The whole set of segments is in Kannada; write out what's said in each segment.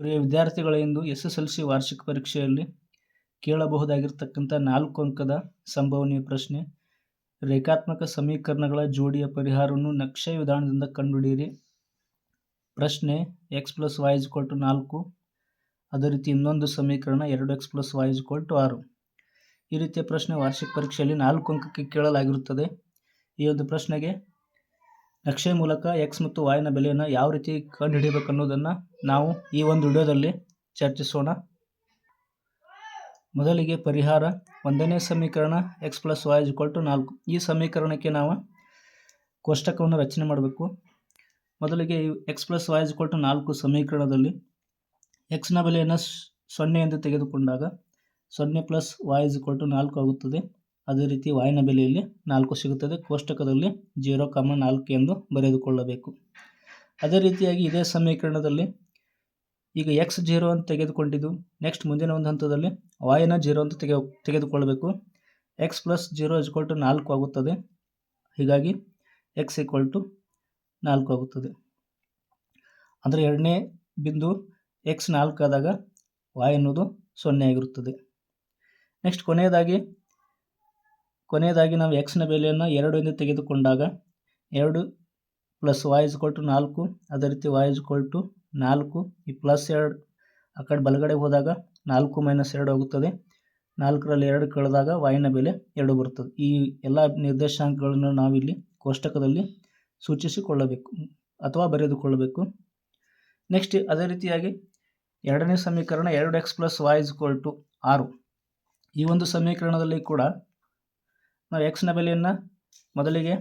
ಪ್ರಿಯ ವಿದ್ಯಾರ್ಥಿಗಳ, ಇಂದು ಎಸ್ ಎಸ್ ಎಲ್ ಸಿ ವಾರ್ಷಿಕ ಪರೀಕ್ಷೆಯಲ್ಲಿ ಕೇಳಬಹುದಾಗಿರ್ತಕ್ಕಂಥ ನಾಲ್ಕು ಅಂಕದ ಸಂಭವನೀಯ ಪ್ರಶ್ನೆ. ರೇಖಾತ್ಮಕ ಸಮೀಕರಣಗಳ ಜೋಡಿಯ ಪರಿಹಾರವನ್ನು ನಕ್ಷೆ ವಿಧಾನದಿಂದ ಕಂಡುಹಿಡಿಯಿರಿ. ಪ್ರಶ್ನೆ X plus Y is to ನಾಲ್ಕು. ಅದೇ ರೀತಿ ಇನ್ನೊಂದು ಸಮೀಕರಣ ಎರಡು X plus Y is to ಆರು. ಈ ರೀತಿಯ ಪ್ರಶ್ನೆ ವಾರ್ಷಿಕ ಪರೀಕ್ಷೆಯಲ್ಲಿ ನಾಲ್ಕು ಅಂಕಕ್ಕೆ ಕೇಳಲಾಗಿರುತ್ತದೆ. ಈ ಒಂದು ಪ್ರಶ್ನೆಗೆ ನಕ್ಷೆ ಮೂಲಕ ಎಕ್ಸ್ ಮತ್ತು ವಾಯಿನ ಬೆಲೆಯನ್ನು ಯಾವ ರೀತಿ ಕಂಡುಹಿಡಿಯಬೇಕು ಅನ್ನೋದನ್ನು ನಾವು ಈ ಒಂದು ವಿಡಿಯೋದಲ್ಲಿ ಚರ್ಚಿಸೋಣ. ಮೊದಲಿಗೆ ಪರಿಹಾರ ಒಂದನೇ ಸಮೀಕರಣ ಎಕ್ಸ್ ಪ್ಲಸ್ ಇಕ್ವಲ್ ಟು ನಾಲ್ಕು. ಈ ಸಮೀಕರಣಕ್ಕೆ ನಾವು ಕೋಷ್ಟಕವನ್ನು ರಚನೆ ಮಾಡಬೇಕು. ಮೊದಲಿಗೆ ಎಕ್ಸ್ ಪ್ಲಸ್ ಇಕ್ವಲ್ ಟು ನಾಲ್ಕು ಸಮೀಕರಣದಲ್ಲಿ ಎಕ್ಸ್ನ ಬೆಲೆಯನ್ನು ಸೊನ್ನೆ ಎಂದು ತೆಗೆದುಕೊಂಡಾಗ ಸೊನ್ನೆ ಪ್ಲಸ್ ಇಕ್ವಲ್ ಟು ನಾಲ್ಕು ಆಗುತ್ತದೆ. ಅದೇ ರೀತಿ ವಾಯಿನ ಬೆಲೆಯಲ್ಲಿ ನಾಲ್ಕು ಸಿಗುತ್ತದೆ. ಕೋಷ್ಟಕದಲ್ಲಿ ಜೀರೋ ಕಾಮ ನಾಲ್ಕು ಎಂದು ಬರೆದುಕೊಳ್ಳಬೇಕು. ಅದೇ ರೀತಿಯಾಗಿ ಇದೇ ಸಮೀಕರಣದಲ್ಲಿ ಈಗ ಎಕ್ಸ್ ಜೀರೋ ಅಂತ ತೆಗೆದುಕೊಂಡಿದ್ದು ನೆಕ್ಸ್ಟ್ ಮುಂದಿನ ಒಂದು ಹಂತದಲ್ಲಿ ವಾಯ್ನ ಜೀರೋ ಅಂತ ತೆಗೆ ತೆಗೆದುಕೊಳ್ಬೇಕು. X plus zero is equal to ನಾಲ್ಕು ಆಗುತ್ತದೆ. ಹೀಗಾಗಿ ಎಕ್ಸ್ ಈಕ್ವಲ್ ಟು ನಾಲ್ಕು ಆಗುತ್ತದೆ. ಅಂದರೆ ಎರಡನೇ ಬಿಂದು ಎಕ್ಸ್ ನಾಲ್ಕು ಆದಾಗ ವಾಯ್ ಅನ್ನೋದು ಸೊನ್ನೆ ಆಗಿರುತ್ತದೆ. ನೆಕ್ಸ್ಟ್ ಕೊನೆಯದಾಗಿ ಕೊನೆಯದಾಗಿ ನಾವು ಎಕ್ಸ್ನ ಬೆಲೆಯನ್ನು ಎರಡು ಎಂದು ತೆಗೆದುಕೊಂಡಾಗ ಎರಡು ಪ್ಲಸ್ ವಾಯ್ ಕೊಟ್ಟು ನಾಲ್ಕು. ಅದೇ ರೀತಿ ವಾಯ್ ಕೊಟ್ಟು ನಾಲ್ಕು, ಈ ಪ್ಲಸ್ ಎರಡು ಆ ಕಡೆ ಬಲಗಡೆ ಹೋದಾಗ ನಾಲ್ಕು ಮೈನಸ್ ಎರಡು ಹೋಗುತ್ತದೆ. ನಾಲ್ಕರಲ್ಲಿ ಎರಡು ಕಳೆದಾಗ ವಾಯಿನ ಬೆಲೆ ಎರಡು ಬರುತ್ತದೆ. ಈ ಎಲ್ಲ ನಿರ್ದೇಶಾಂಕಗಳನ್ನು ನಾವಿಲ್ಲಿ ಕೋಷ್ಟಕದಲ್ಲಿ ಸೂಚಿಸಿಕೊಳ್ಳಬೇಕು, ಅಥವಾ ಬರೆದುಕೊಳ್ಳಬೇಕು. ನೆಕ್ಸ್ಟ್ ಅದೇ ರೀತಿಯಾಗಿ ಎರಡನೇ ಸಮೀಕರಣ ಎರಡು ಎಕ್ಸ್ ಪ್ಲಸ್ ವಾಯ್ ಟು ಆರು. ಈ ಒಂದು ಸಮೀಕರಣದಲ್ಲಿ ಕೂಡ ನಾವು ಎಕ್ಸ್ನ ಬೆಲೆಯನ್ನು ಮೊದಲಿಗೆ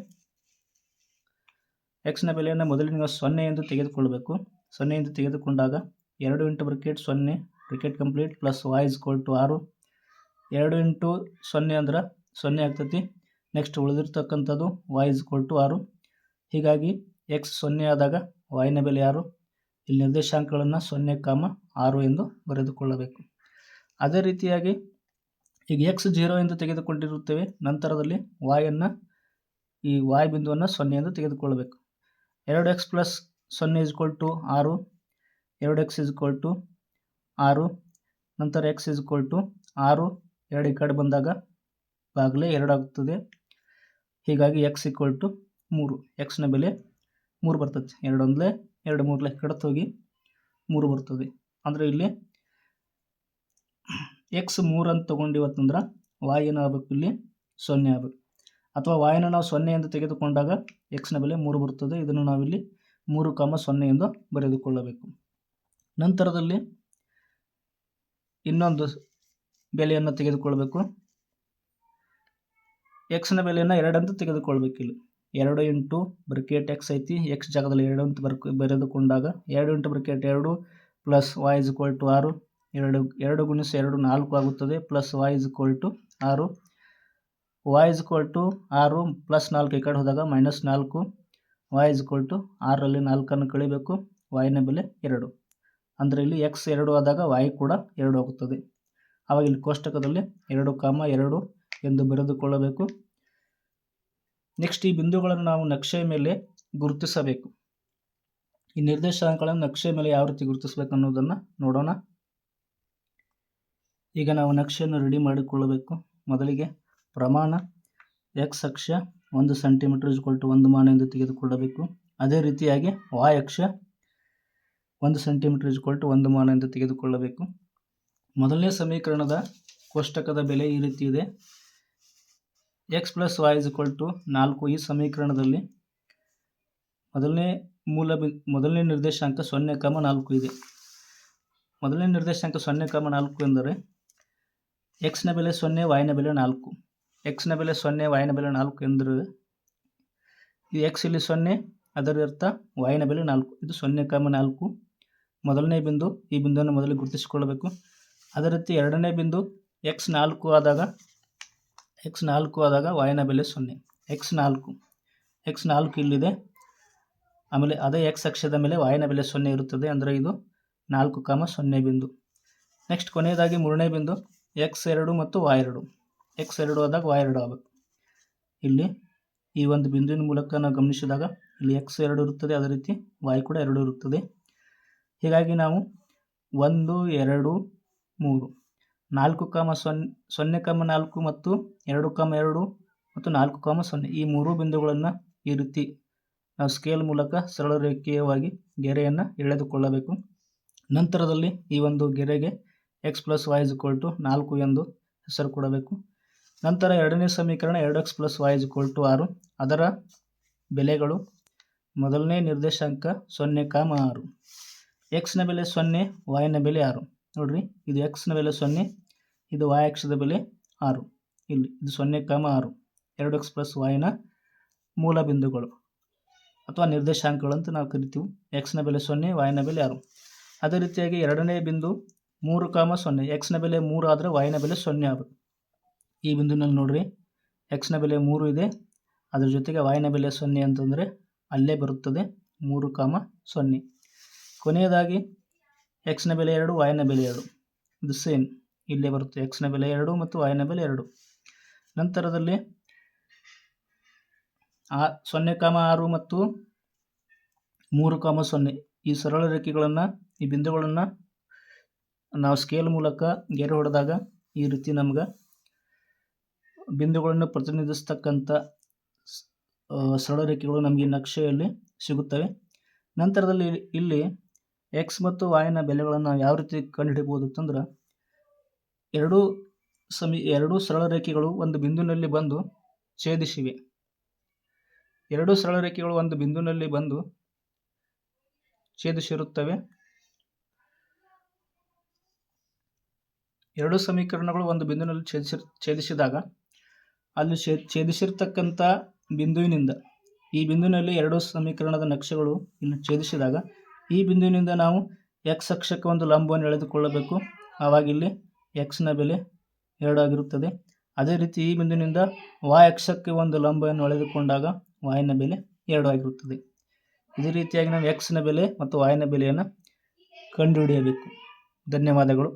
ಎಕ್ಸ್ನ ಬೆಲೆಯನ್ನು ಮೊದಲಿನ ಸೊನ್ನೆ ಎಂದು ತೆಗೆದುಕೊಳ್ಳಬೇಕು. ಸೊನ್ನೆ ಎಂದು ತೆಗೆದುಕೊಂಡಾಗ ಎರಡು ಇಂಟು ಬ್ರಿಕೆಟ್ ಸೊನ್ನೆ, bracket complete plus y's equal to ಆರು. ಎರಡು ಇಂಟು ಸೊನ್ನೆ ಅಂದ್ರೆ ಸೊನ್ನೆ ಆಗ್ತೈತಿ. ನೆಕ್ಸ್ಟ್ ಉಳಿದಿರ್ತಕ್ಕಂಥದ್ದು ವಾಯ್ಸ್ ಕೋಲ್ ಟು ಆರು. ಹೀಗಾಗಿ ಎಕ್ಸ್ ಸೊನ್ನೆ ಆದಾಗ ವಾಯ್ನ ಬೆಲೆ ಆರು ಇಲ್ಲಿ ನಿರ್ದೇಶಾಂಕಗಳನ್ನು ಸೊನ್ನೆ ಕಾಮ ಆರು ಎಂದು ಬರೆದುಕೊಳ್ಳಬೇಕು. ಅದೇ ರೀತಿಯಾಗಿ ಈಗ ಎಕ್ಸ್ ಜೀರೋ ಎಂದು ತೆಗೆದುಕೊಂಡಿರುತ್ತೇವೆ. ನಂತರದಲ್ಲಿ ವಾಯನ್ನು ಈ ವಾಯ್ ಬಿಂದುವನ್ನು ಸೊನ್ನೆ ಎಂದು ತೆಗೆದುಕೊಳ್ಳಬೇಕು. ಎರಡು ಎಕ್ಸ್ ಪ್ಲಸ್ ಸೊನ್ನೆ ಇಸ್ಕೊಲ್ ಟು ಆರು, ಎರಡು ಎಕ್ಸ್ ಇಸ್ಕೊಲ್ ಟು ಆರು, ನಂತರ ಎಕ್ಸ್ ಇಸ್ಕೊಲ್ ಟು ಆರು, ಎರಡು ಈ ಕಡೆ ಬಂದಾಗ ಬಾಗಲೇ ಎರಡಾಗ್ತದೆ ಹೀಗಾಗಿ ಎಕ್ಸ್ ಈಕ್ವಲ್ ಟು ಮೂರು. ಎಕ್ಸ್ನ ಬೆಲೆ ಮೂರು ಬರ್ತದೆ. ಎರಡೊಂದಲೇ ಎರಡು ಮೂರಲೆ ಹೋಗಿ ಮೂರು ಬರ್ತದೆ. ಅಂದರೆ ಇಲ್ಲಿ ಎಕ್ಸ್ ಮೂರು ಅಂತ ತೊಗೊಂಡಿವತ್ತಂದ್ರೆ ವಾಯ್ ಏನಾಗಬೇಕು ಇಲ್ಲಿ? ಸೊನ್ನೆ ಆಗಬೇಕು. ಅಥವಾ ವಾಯನ ನಾವು ಸೊನ್ನೆ ಎಂದು ತೆಗೆದುಕೊಂಡಾಗ ಎಕ್ಸ್ನ ಬೆಲೆ ಮೂರು ಬರ್ತದೆ. ಇದನ್ನು ನಾವಿಲ್ಲಿ ಮೂರು ಕಾಮ ಸೊನ್ನೆ ಎಂದು ಬರೆದುಕೊಳ್ಳಬೇಕು. ನಂತರದಲ್ಲಿ ಇನ್ನೊಂದು ಬೆಲೆಯನ್ನು ತೆಗೆದುಕೊಳ್ಬೇಕು. ಎಕ್ಸ್ನ ಬೆಲೆಯನ್ನು ಎರಡಂತ ತೆಗೆದುಕೊಳ್ಬೇಕು ಇಲ್ಲಿ. ಎರಡು ಇಂಟು ಬ್ರಿಕೆಟ್ ಎಕ್ಸ್ ಐತಿ. ಎಕ್ಸ್ ಜಾಗದಲ್ಲಿ ಎರಡು ಅಂತ ಬರ್ ಬರೆದುಕೊಂಡಾಗ ಎರಡು ಇಂಟು ಬ್ರಿಕೆಟ್ ಎರಡು ಪ್ಲಸ್ ವಾಯ್ ಇಸ್ ಟು ಆರು. ಎರಡು ಎರಡು ಗುಣಿಸು ಎರಡು ನಾಲ್ಕು ಆಗುತ್ತದೆ. ಪ್ಲಸ್ ವಾಯ್ ಇಸ್ ಟು ಆರು. ವಾಯ್ ಇಸ್ ಟು ಆರು ಪ್ಲಸ್ ನಾಲ್ಕು ಈ ಕಡೆ ಹೋದಾಗ ಮೈನಸ್ ನಾಲ್ಕು. ವಾಯ್ ಇಸ್ ಟು ಆರರಲ್ಲಿ ನಾಲ್ಕನ್ನು ಕಳಿಬೇಕು. ವಾಯಿನ ಬೆಲೆ ಎರಡು. ಅಂದರೆ ಇಲ್ಲಿ ಎಕ್ಸ್ ಎರಡು ಆದಾಗ ವಾಯ್ ಕೂಡ ಎರಡು ಆಗುತ್ತದೆ ಆವಾಗ ಇಲ್ಲಿ ಕೋಷ್ಟಕದಲ್ಲಿ ಎರಡು ಕಾಮ ಎರಡು ಎಂದು ಬರೆದುಕೊಳ್ಳಬೇಕು. ನೆಕ್ಸ್ಟ್ ಈ ಬಿಂದುಗಳನ್ನು ನಾವು ನಕ್ಷೆಯ ಮೇಲೆ ಗುರುತಿಸಬೇಕು. ಈ ನಿರ್ದೇಶಾಂಕಗಳನ್ನು ನಕ್ಷೆಯ ಮೇಲೆ ಯಾವ ರೀತಿ ಗುರುತಿಸಬೇಕು ಅನ್ನೋದನ್ನು ನೋಡೋಣ. ಈಗ ನಾವು ನಕ್ಷೆಯನ್ನು ರೆಡಿ ಮಾಡಿಕೊಳ್ಳಬೇಕು. ಮೊದಲಿಗೆ ಪ್ರಮಾಣ ಎಕ್ಸ್ ಅಕ್ಷ ಒಂದು ಸೆಂಟಿಮೀಟರ್ ಇಸ್ಕೊಲ್ ಟು ಒಂದು ಮಾನ ಎಂದು ತೆಗೆದುಕೊಳ್ಳಬೇಕು. ಅದೇ ರೀತಿಯಾಗಿ ವಾಯ್ ಅಕ್ಷ ಒಂದು ಸೆಂಟಿಮೀಟರ್ ಇಸ್ಕೊಲ್ ಟು ಒಂದು ಮಾನ ಎಂದು ತೆಗೆದುಕೊಳ್ಳಬೇಕು. ಮೊದಲನೇ ಸಮೀಕರಣದ ಕೋಷ್ಟಕದ ಬೆಲೆ ಈ ರೀತಿ ಇದೆ. X plus Y is to ನಾಲ್ಕು ಈ ಸಮೀಕರಣದಲ್ಲಿ. ಮೊದಲನೇ ಮೂಲ ಮೊದಲನೇ ನಿರ್ದೇಶಾಂಕ ಸೊನ್ನೆ ಕಮ ನಾಲ್ಕು ಇದೆ. ಮೊದಲನೇ ನಿರ್ದೇಶಾಂಕ ಸೊನ್ನೆ ಕಮ ನಾಲ್ಕು ಎಂದರೆ ಎಕ್ಸ್ನ ಬೆಲೆ ಸೊನ್ನೆ ವಾಯ್ನ ಬೆಲೆ ನಾಲ್ಕು. ಎಕ್ಸ್ನ ಬೆಲೆ ಸೊನ್ನೆ ವಾಯಿನ ಬೆಲೆ ನಾಲ್ಕು ಎಂದ್ರೆ ಈ ಎಕ್ಸ್ ಇಲ್ಲಿ ಸೊನ್ನೆ, ಅದರ ಅರ್ಥ ವಾಯಿನ ಬೆಲೆ ನಾಲ್ಕು. ಇದು ಸೊನ್ನೆ ಕಾಮ ನಾಲ್ಕು. ಮೊದಲನೇ ಬಿಂದು, ಈ ಬಿಂದುವನ್ನು ಮೊದಲು ಗುರುತಿಸಿಕೊಳ್ಳಬೇಕು. ಅದೇ ರೀತಿ ಎರಡನೇ ಬಿಂದು ಎಕ್ಸ್ ನಾಲ್ಕು ಆದಾಗ ಎಕ್ಸ್ ನಾಲ್ಕು ಆದಾಗ ವಾಯಿನ ಬೆಲೆ ಸೊನ್ನೆ. ಎಕ್ಸ್ ನಾಲ್ಕು. ಎಕ್ಸ್ ನಾಲ್ಕು ಇಲ್ಲಿದೆ. ಆಮೇಲೆ ಅದೇ ಎಕ್ಸ್ ಅಕ್ಷದ ಮೇಲೆ ವಾಯಿನ ಬೆಲೆ ಸೊನ್ನೆ ಇರುತ್ತದೆ. ಅಂದರೆ ಇದು ನಾಲ್ಕು ಕಾಮ ಸೊನ್ನೆ ಬಿಂದು. ನೆಕ್ಸ್ಟ್ ಕೊನೆಯದಾಗಿ ಮೂರನೇ ಬಿಂದು ಎಕ್ಸ್ ಎರಡು ಮತ್ತು ವಾಯ್ ಎರಡು. ಎಕ್ಸ್ ಎರಡು ಆದಾಗ ವೈ ಎರಡು ಆಗಬೇಕು ಇಲ್ಲಿ ಈ ಒಂದು ಬಿಂದುವಿನ ಮೂಲಕ ನಾವು ಗಮನಿಸಿದಾಗ ಇಲ್ಲಿ ಎಕ್ಸ್ ಎರಡು ಇರುತ್ತದೆ, ಅದೇ ರೀತಿ ವಾಯ್ ಕೂಡ ಎರಡು ಇರುತ್ತದೆ. ಹೀಗಾಗಿ ನಾವು ಒಂದು, ಎರಡು, ಮೂರು, ನಾಲ್ಕು ಕಾಮ ಸೊನ್ನೆ ಸೊನ್ನೆ ಕಾಮ ನಾಲ್ಕು ಮತ್ತು ಎರಡು ಕಾಮ ಎರಡು ಮತ್ತು ನಾಲ್ಕು ಕಾಮ ಸೊನ್ನೆ ಈ ಮೂರು ಬಿಂದುಗಳನ್ನು ಈ ರೀತಿ ನಾವು ಸ್ಕೇಲ್ ಮೂಲಕ ಸರಳ ರೇಖೀಯವಾಗಿ ಗೆರೆಯನ್ನು ಎಳೆದುಕೊಳ್ಳಬೇಕು. ನಂತರದಲ್ಲಿ ಈ ಒಂದು ಗೆರೆಗೆ X plus Y is to ನಾಲ್ಕು ಎಂದು ಹೆಸರು ಕೊಡಬೇಕು. ನಂತರ ಎರಡನೇ ಸಮೀಕರಣ ಎರಡು X plus Y is to ಆರು. ಅದರ ಬೆಲೆಗಳು ಮೊದಲನೇ ನಿರ್ದೇಶಾಂಕ ಸೊನ್ನೆ ಕಾಮ ಆರು. ಎಕ್ಸ್ನ ಬೆಲೆ ಸೊನ್ನೆ ವಾಯ್ನ ಬೆಲೆ ಆರು. ನೋಡ್ರಿ, ಇದು ಎಕ್ಸ್ನ ಬೆಲೆ ಸೊನ್ನೆ, ಇದು ವಾಯ್ ಅಕ್ಷದ ಬೆಲೆ ಆರು. ಇಲ್ಲಿ, ಇದು ಸೊನ್ನೆ ಕಾಮ ಆರು. ಎರಡು ಎಕ್ಸ್ ಪ್ಲಸ್ ವಾಯ್ನ ಮೂಲ ಬಿಂದುಗಳು ಅಥವಾ ನಿರ್ದೇಶಾಂಕಗಳು ಅಂತ ನಾವು ಕರಿತೀವಿ. ಎಕ್ಸ್ನ ಬೆಲೆ ಸೊನ್ನೆ ವಾಯ್ನ ಬೆಲೆ ಆರು. ಅದೇ ರೀತಿಯಾಗಿ ಎರಡನೇ ಬಿಂದು ಮೂರು ಕಾಮ ಸೊನ್ನೆ. ಎಕ್ಸ್ನ ಬೆಲೆ ಮೂರು ಆದರೆ ವಾಯ್ನ ಬೆಲೆ ಸೊನ್ನೆ ಆಗಬೇಕು. ಈ ಬಿಂದುನಲ್ಲಿ ನೋಡ್ರಿ. ಎಕ್ಸ್ನ ಬೆಲೆ ಮೂರು ಇದೆ. ಅದ್ರ ಜೊತೆಗೆ ವಾಯ್ನ ಬೆಲೆ ಸೊನ್ನೆ ಅಂತಂದರೆ ಅಲ್ಲೇ ಬರುತ್ತದೆ. ಮೂರು ಕಾಮ ಸೊನ್ನೆ. ಕೊನೆಯದಾಗಿ ಎಕ್ಸ್ನ ಬೆಲೆ ಎರಡು ವಾಯ್ನ ಬೆಲೆ ಎರಡು. ಇದು ಸೇಮ್ ಇಲ್ಲೇ ಬರುತ್ತೆ. ಎಕ್ಸ್ನ ಬೆಲೆ ಎರಡು ಮತ್ತು ವಾಯ್ನ ಬೆಲೆ ಎರಡು. ನಂತರದಲ್ಲಿ ಆ ಸೊನ್ನೆ ಕಾಮ ಆರು ಮತ್ತು ಮೂರು ಕಾಮ ಸೊನ್ನೆ. ಈ ಸರಳ ರೇಖೆಗಳನ್ನು, ಈ ಬಿಂದುಗಳನ್ನು ನಾವು ಸ್ಕೇಲ್ ಮೂಲಕ ಗೆರೆ ಹೊಡೆದಾಗ ಈ ರೀತಿ ನಮ್ಗೆ ಬಿಂದುಗಳನ್ನು ಪ್ರತಿನಿಧಿಸ್ತಕ್ಕಂಥ ಸರಳ ರೇಖೆಗಳು ನಮಗೆ ನಕ್ಷೆಯಲ್ಲಿ ಸಿಗುತ್ತವೆ. ನಂತರದಲ್ಲಿ ಇಲ್ಲಿ ಎಕ್ಸ್ ಮತ್ತು ವಾಯಿನ ಬೆಲೆಗಳನ್ನು ಯಾವ ರೀತಿ ಕಂಡುಹಿಡಿಬೋದು ಅಂತಂದ್ರೆ, ಎರಡೂ ಸಮಿ, ಎರಡೂ ಸರಳ ರೇಖೆಗಳು ಒಂದು ಬಿಂದುವಿನಲ್ಲಿ ಬಂದು ಛೇದಿಸಿವೆ. ಎರಡೂ ಸರಳ ರೇಖೆಗಳು ಒಂದು ಬಿಂದುವಿನಲ್ಲಿ ಬಂದು ಛೇದಿಸಿರುತ್ತವೆ. ಎರಡು ಸಮೀಕರಣಗಳು ಒಂದು ಬಿಂದುವಿನಲ್ಲಿ ಛೇದಿಸಿ, ಛೇದಿಸಿದಾಗ ಅಲ್ಲಿ ಛೇದಿಸಿರ್ತಕ್ಕಂಥ ಬಿಂದುವಿನಿಂದ ಈ ಬಿಂದುವಿನಲ್ಲಿ ಎರಡು ಸಮೀಕರಣದ ನಕ್ಷೆಗಳು ಇನ್ನು ಛೇದಿಸಿದಾಗ ಈ ಬಿಂದುವಿನಿಂದ ನಾವು ಎಕ್ಸ್ ಅಕ್ಷಕ್ಕೆ ಒಂದು ಲಂಬವನ್ನು ಎಳೆದುಕೊಳ್ಳಬೇಕು. ಆವಾಗಿಲ್ಲಿ ಎಕ್ಸ್ನ ಬೆಲೆ ಎರಡಾಗಿರುತ್ತದೆ ಅದೇ ರೀತಿ ಈ ಬಿಂದುವಿನಿಂದ ವಾಯ್ ಅಕ್ಷಕ್ಕೆ ಒಂದು ಲಂಬವನ್ನು ಎಳೆದುಕೊಂಡಾಗ ವಾಯಿನ ಬೆಲೆ ಎರಡು ಆಗಿರುತ್ತದೆ. ಇದೇ ರೀತಿಯಾಗಿ ನಾವು ಎಕ್ಸ್ನ ಬೆಲೆ ಮತ್ತು ವಾಯಿನ ಬೆಲೆಯನ್ನು ಕಂಡುಹಿಡಿಯಬೇಕು. ಧನ್ಯವಾದಗಳು.